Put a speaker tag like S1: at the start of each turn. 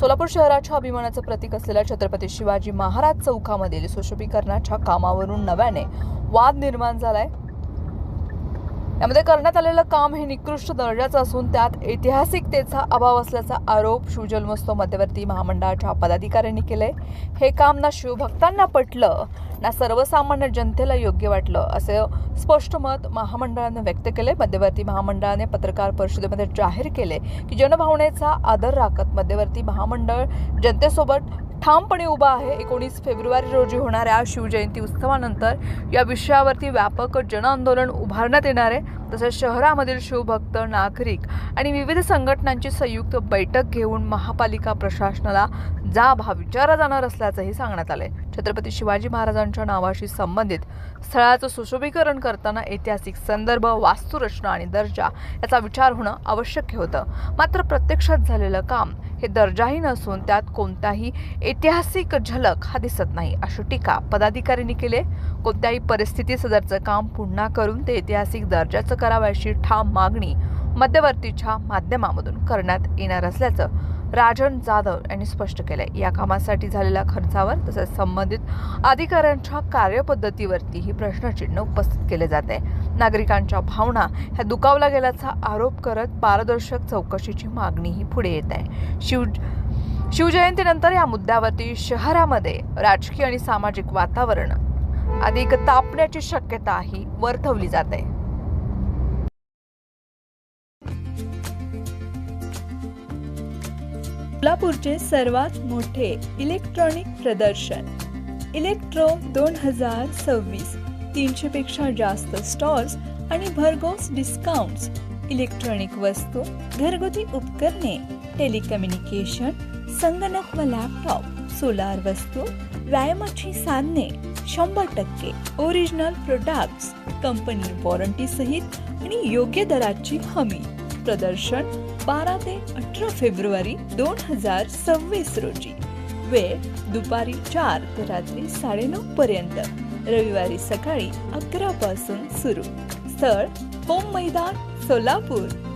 S1: सोलापूर शहराच्या अभिमानाचं प्रतीक असलेल्या छत्रपती शिवाजी महाराज चौकामधील सुशोभीकरणाच्या कामावरून नव्याने वाद निर्माण झालाय. यामध्ये करण्यात आलेलं काम हे निकृष्ट दर्जाचं असून त्यात ऐतिहासिकतेचा अभाव असल्याचा आरोप शिवजन्मोत्सव मध्यवर्ती महामंडळाच्या पदाधिकाऱ्यांनी केलाय. हे काम ना शिवभक्तांना पटलं ना सर्वसामान्य जनतेला योग्य वाटलं असं स्पष्ट मत महामंडळानं व्यक्त केले. मध्यवर्ती महामंडळाने पत्रकार परिषदेमध्ये जाहीर केले की जनभावनेचा आदर राखत मध्यवर्ती महामंडळ जनतेसोबत ठामपणे उभा आहे. एकोणीस फेब्रुवारी रोजी होणाऱ्या शिवजयंती उत्सवानंतर या विषयावरती व्यापक जनआंदोलन उभारण्यात येणार आहे. तसेच शहरामधील शिवभक्त नागरिक आणि विविध संघटनांची संयुक्त बैठक घेऊन महापालिका प्रशासनाला जाब हा विचारला जाणार असल्याचंही सांगण्यात आलंय. छत्रपती शिवाजी महाराजांच्या नावाशी संबंधित स्थळाचं सुशोभीकरण करताना ऐतिहासिक संदर्भ वास्तुरचना आणि दर्जा याचा विचार होणं आवश्यक होतं. मात्र प्रत्यक्षात झालेलं काम हे दर्जाही नसून त्यात कोणताही ऐतिहासिक झलक हा दिसत नाही अशी टीका पदाधिकाऱ्यांनी केली कोणत्याही परिस्थितीत सदरचं काम पुन्हा करून ते ऐतिहासिक दर्जाचं करावं अशी ठाम मागणी मध्यवर्तीच्या माध्यमामधून करण्यात येणार असल्याचं राजन जाधव यांनी स्पष्ट केलंय. या कामासाठी झालेल्या खर्चावर तसेच संबंधित अधिकाऱ्यांच्या कार्यपद्धतीवरतीही प्रश्नचिन्ह उपस्थित केले जाते नागरिकांच्या भावना ह्या दुखावल्या गेल्याचा आरोप करत पारदर्शक चौकशीची मागणीही पुढे येत आहे. शिव शिवजयंतीनंतर या मुद्द्यावरती शहरामध्ये राजकीय आणि सामाजिक वातावरण अधिक तापण्याची शक्यताही वर्तवली जाते
S2: कोल्हापूरचे सर्वात मोठे इलेक्ट्रॉनिक प्रदर्शन. इलेक्ट्रो दोन हजार सव्वीस तीनशे पेक्षा जास्त स्टॉल्स आणि भरघोस डिस्काउंट्स इलेक्ट्रॉनिक वस्तू घरगुती उपकरणे टेलिकम्युनिकेशन संगणक व लॅपटॉप सोलार वस्तू व्यायामाची साधने शंभर टक्के ओरिजिनल प्रोडक्ट्स कंपनी वॉरंटी सहित आणि योग्य दराची हमी. प्रदर्शन बारा ते अठरा फेब्रुवारी दोन हजार सव्वीस रोजी. वेळ दुपारी चार ते रात्री साडेनऊ पर्यंत. रविवारी सकाळी अकरा पासून सुरू. स्थळ होम मैदान सोलापूर.